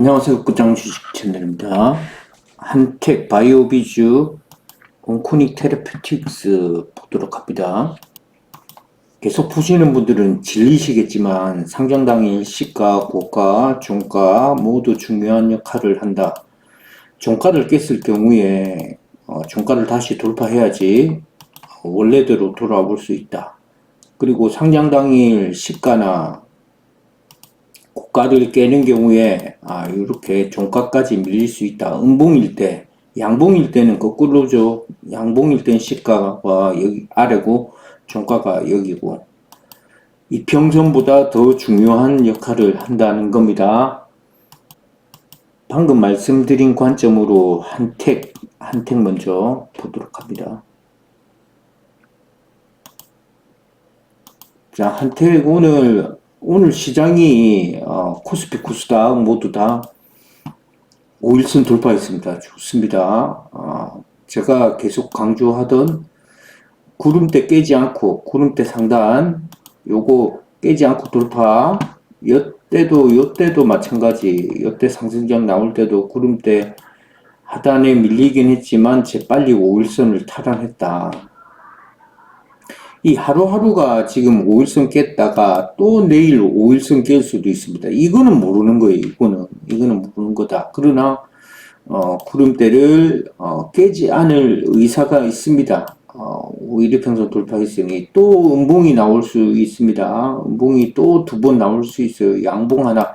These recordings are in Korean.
안녕하세요. 끝장 주식 채널입니다. 한택 바이오비주 온코닉 테라피틱스 보도록 합니다. 계속 보시는 분들은 질리시겠지만 상장 당일 시가, 고가, 종가 모두 중요한 역할을 한다. 종가를 깼을 경우에 어, 종가를 다시 돌파해야지 어, 원래대로 돌아올 수 있다. 그리고 상장 당일 시가나 고가를 깨는 경우에 아 이렇게 종가까지 밀릴 수 있다. 음봉일 때, 양봉일 때는 거꾸로죠. 양봉일 땐 시가가 여기 아래고 종가가 여기고 이평선보다 더 중요한 역할을 한다는 겁니다. 방금 말씀드린 관점으로 한택 한택 먼저 보도록 합니다. 자, 한택 오늘 오늘 시장이 어, 코스피 코스닥 모두 다 5일선 돌파했습니다. 좋습니다. 어, 제가 계속 강조하던 구름대 깨지 않고 구름대 상단 요거 깨지 않고 돌파 여때도 요때도 마찬가지 여때 상승장 나올 때도 구름대 하단에 밀리긴 했지만 재빨리 5일선을 탈환했다. 이 하루하루가 지금 5일선 깼다가 또 내일 5일선 깰 수도 있습니다. 이거는 모르는 거예요. 이거는 이거는 모르는 거다. 그러나 어, 구름대를 어, 깨지 않을 의사가 있습니다. 어, 5일평선 돌파했으니 또 음봉이 나올 수 있습니다. 음봉이 또 두 번 나올 수 있어요. 양봉 하나.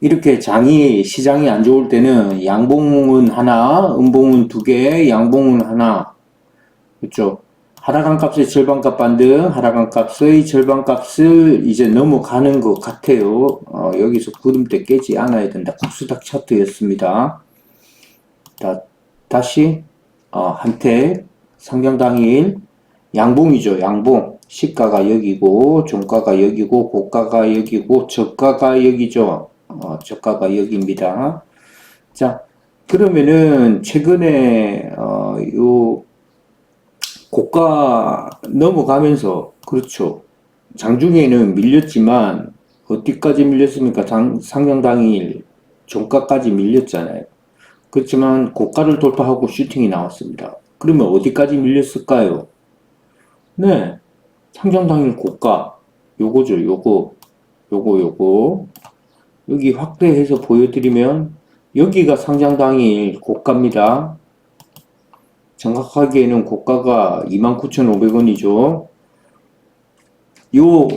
이렇게 장이 시장이 안 좋을 때는 양봉은 하나, 음봉은 두 개, 양봉은 하나. 그렇죠? 하락한 값의 절반값 반등, 하락한 값의 절반값을 이제 넘어가는 것 같아요. 어, 여기서 구름대 깨지 않아야 된다. 코스닥 차트였습니다. 다, 다시 어, 한택 상장 당일 양봉이죠. 양봉 시가가 여기고 종가가 여기고 고가가 여기고 저가가 여기죠. 어, 저가가 여기입니다. 자 그러면은 최근에 어, 요 고가 넘어가면서 그렇죠. 장중에는 밀렸지만 어디까지 밀렸습니까? 장, 상장 당일 종가까지 밀렸잖아요. 그렇지만 고가를 돌파하고 슈팅이 나왔습니다. 그러면 어디까지 밀렸을까요? 네. 상장 당일 고가 요거죠. 요거 요거 요거 여기 확대해서 보여드리면 여기가 상장 당일 고가입니다. 정확하게는 고가가 29,500원이죠. 요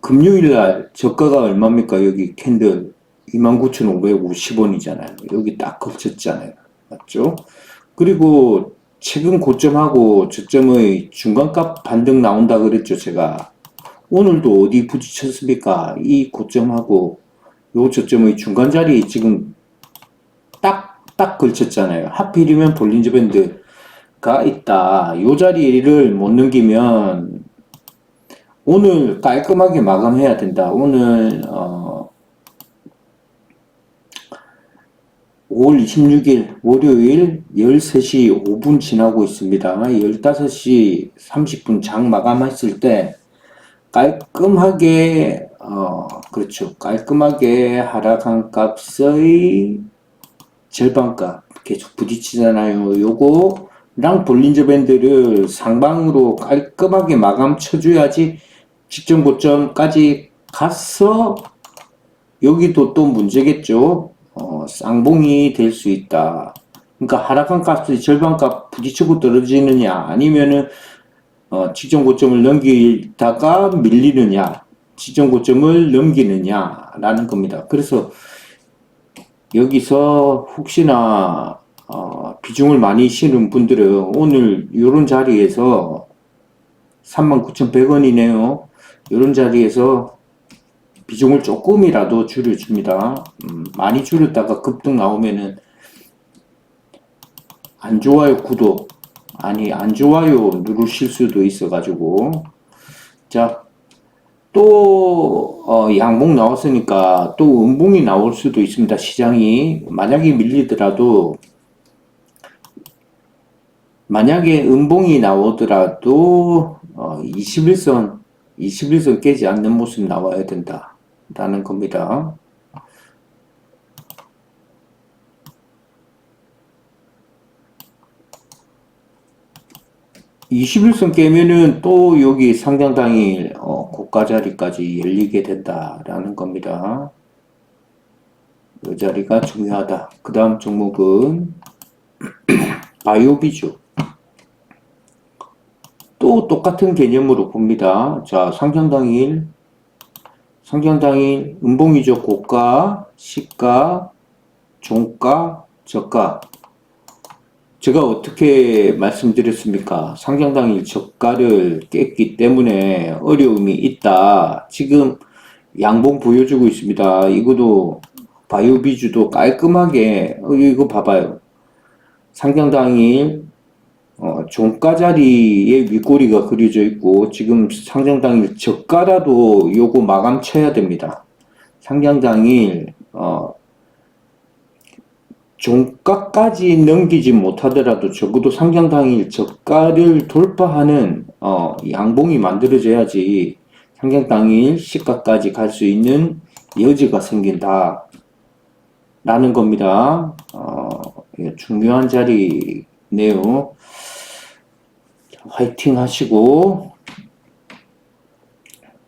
금요일 날 저가가 얼마입니까? 여기 캔들 29,550원이잖아요. 여기 딱 걸쳤잖아요. 맞죠? 그리고 최근 고점하고 저점의 중간값 반등 나온다 그랬죠, 제가. 오늘도 어디 부딪혔습니까? 이 고점하고 요 저점의 중간 자리에 지금 딱, 딱 걸쳤잖아요. 하필이면 볼린저 밴드 가 있다. 요 자리를 못 넘기면 오늘 깔끔하게 마감해야 된다. 오늘 어 5월 26일 월요일 13시 5분 지나고 있습니다. 15시 30분 장 마감했을 때 깔끔하게 어 그렇죠. 깔끔하게 하락한 값의 절반값 계속 부딪히잖아요. 요거 랑 볼린저 밴드를 상방으로 깔끔하게 마감 쳐줘야지 직전 고점까지 가서 여기도 또 문제겠죠. 어, 쌍봉이 될 수 있다. 그러니까 하락한 값이 절반값 부딪히고 떨어지느냐 아니면은 어, 직전 고점을 넘기다가 밀리느냐 직전 고점을 넘기느냐라는 겁니다. 그래서 여기서 혹시나 어, 비중을 많이 실은 분들은 오늘 이런 자리에서 39,100원이네요. 이런 자리에서 비중을 조금이라도 줄여줍니다. 음, 많이 줄였다가 급등 나오면은 안 좋아요 구독 아니 안 좋아요 누르실 수도 있어가지고 자또 어, 양봉 나왔으니까 또 음봉이 나올 수도 있습니다. 시장이 만약에 밀리더라도 만약에 음봉이 나오더라도 어, 21선 21선 깨지 않는 모습이 나와야 된다라는 겁니다. 이십일선 깨면은 또 여기 상장 당일 어, 고가 자리까지 열리게 된다라는 겁니다. 이 자리가 중요하다. 그 다음 종목은 바이오비주. 또 똑같은 개념으로 봅니다. 자, 상장 당일, 상장 당일 음봉이죠. 고가, 시가, 종가, 저가. 제가 어떻게 말씀드렸습니까? 상장 당일 저가를 깼기 때문에 어려움이 있다. 지금 양봉 보여주고 있습니다. 이것도 바이오비주도 깔끔하게 어, 이거 봐봐요. 상장 당일 어, 종가 자리에 윗꼬리가 그려져 있고 지금 상장 당일 저가라도 요거 마감 쳐야 됩니다. 상장 당일 어, 종가까지 넘기지 못하더라도 적어도 상장 당일 저가를 돌파하는 어, 양봉이 만들어져야지 상장 당일 시가까지 갈 수 있는 여지가 생긴다. 라는 겁니다. 어, 이게 중요한 자리 네요. 화이팅 하시고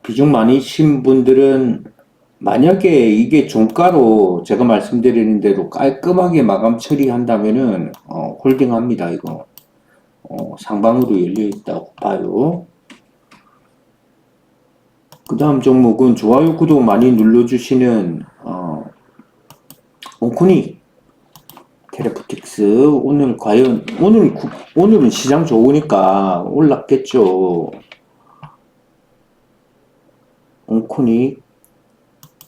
비중 많으신 분들은 만약에 이게 종가로 제가 말씀드리는 대로 깔끔하게 마감 처리한다면은 어, 홀딩합니다 이거 어, 상방으로 열려 있다고 봐요. 그 다음 종목은 좋아요 구독 많이 눌러주시는 어, 온코니 테레프틱스 오늘 과연 오늘 구- 오늘은 시장 좋으니까 올랐겠죠. 온코니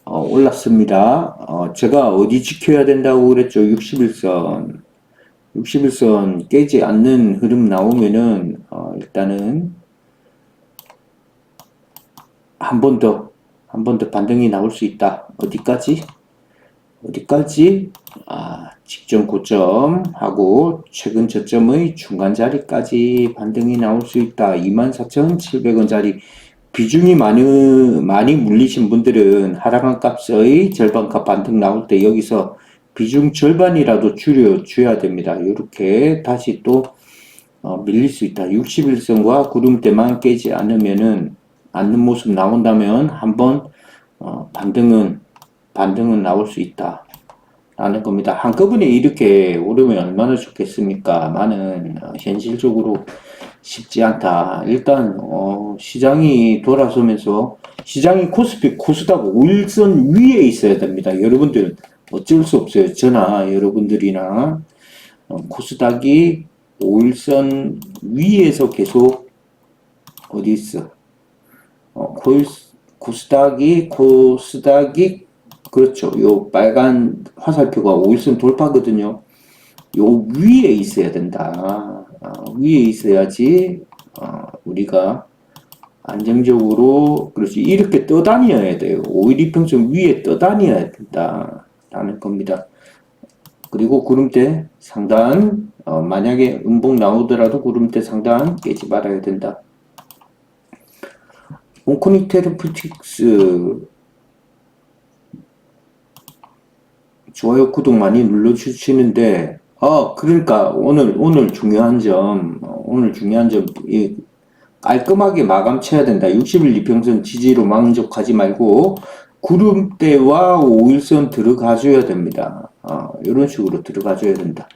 어, 올랐습니다. 어, 제가 어디 지켜야 된다고 그랬죠? 61선. 61선 깨지 않는 흐름 나오면은 어, 일단은 한 번 더, 한 번 더 반등이 나올 수 있다. 어디까지? 어디까지? 아, 직전 고점 하고 최근 저점의 중간 자리까지 반등이 나올 수 있다. 24,700원짜리 비중이 많이, 많이 물리신 분들은 하락한 값의 절반값 반등 나올 때 여기서 비중 절반이라도 줄여줘야 됩니다. 이렇게 다시 또 어, 밀릴 수 있다. 61선과 구름대만 깨지 않으면은 않는 모습 나온다면 한번 어, 반등은 반등은 나올 수 있다. 라는 겁니다. 한꺼번에 이렇게 오르면 얼마나 좋겠습니까?많은 어, 현실적으로 쉽지 않다. 일단 어, 시장이 돌아서면서 시장이 코스피 코스닥 5일선 위에 있어야 됩니다. 여러분들 어쩔 수 없어요. 저나 여러분들이나 어, 코스닥이 5일선 위에서 계속 어디 있어? 어, 코일, 코스닥이 코스닥이 그렇죠. 요 빨간 화살표가 5일선 돌파거든요. 요 위에 있어야 된다. 어, 위에 있어야지 어, 우리가 안정적으로 그렇지 이렇게 떠다녀야 돼요. 5일 이평선 위에 떠다녀야 된다라는 겁니다. 그리고 구름대 상단 어, 만약에 음봉 나오더라도 구름대 상단 깨지 말아야 된다. 온코니 테르프틱스 좋아요 구독 많이 눌러주시는데 어 그러니까 오늘 오늘 중요한 점 어, 오늘 중요한 점 이, 깔끔하게 마감 쳐야 된다. 60일 이평선 지지로 만족하지 말고 구름대와 5일선 들어가줘야 됩니다. 어, 이런 식으로 들어가줘야 된다.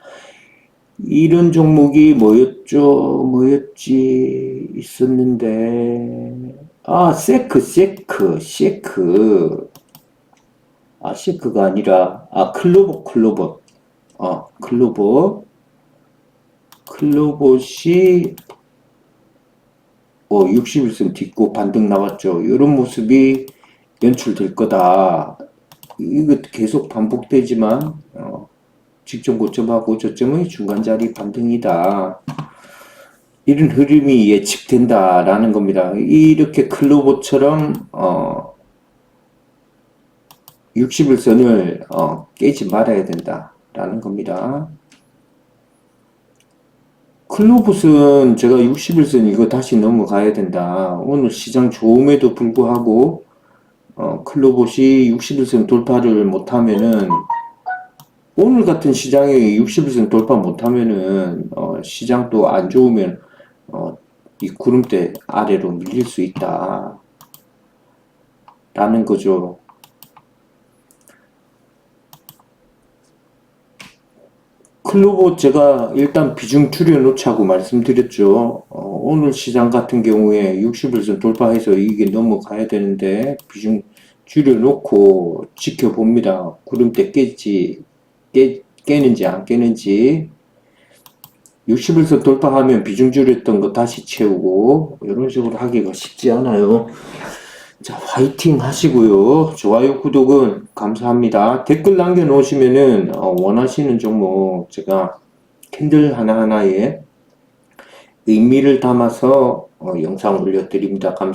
이런 종목이 뭐였죠? 뭐였지? 있었는데 아 세크 세크 세크 아 세크가 아니라 아 클로버 클로버 어, 클로버. 클로버시, 어, 61선 딛고 반등 나왔죠. 이런 모습이 연출될 거다. 이거 계속 반복되지만, 어, 직전 고점하고 저점의 중간 자리 반등이다. 이런 흐름이 예측된다라는 겁니다. 이렇게 클로버처럼, 어, 60일선을, 어, 깨지 말아야 된다. 라는 겁니다. 클로봇은 제가 60일선 이거 다시 넘어가야 된다. 오늘 시장 좋음에도 불구하고 어, 클로봇이 60일선 돌파를 못하면은 오늘 같은 시장에 60일선 돌파 못하면은 어, 시장 또 안 좋으면 어, 이 구름대 아래로 밀릴 수 있다. 라는 거죠. 클로버 제가 일단 비중 줄여놓자고 말씀드렸죠. 어, 오늘 시장 같은 경우에 60일선 돌파해서 이게 넘어가야 되는데 비중 줄여놓고 지켜봅니다. 구름대 깨지, 깨, 깨는지 안 깨는지 60일선 돌파하면 비중 줄였던 거 다시 채우고 이런 식으로 하기가 쉽지 않아요. 자, 화이팅 하시고요. 좋아요, 구독은 감사합니다. 댓글 남겨놓으시면은 어, 원하시는 종목 제가 캔들 하나하나에 의미를 담아서 어, 영상 올려드립니다. 감사합니다.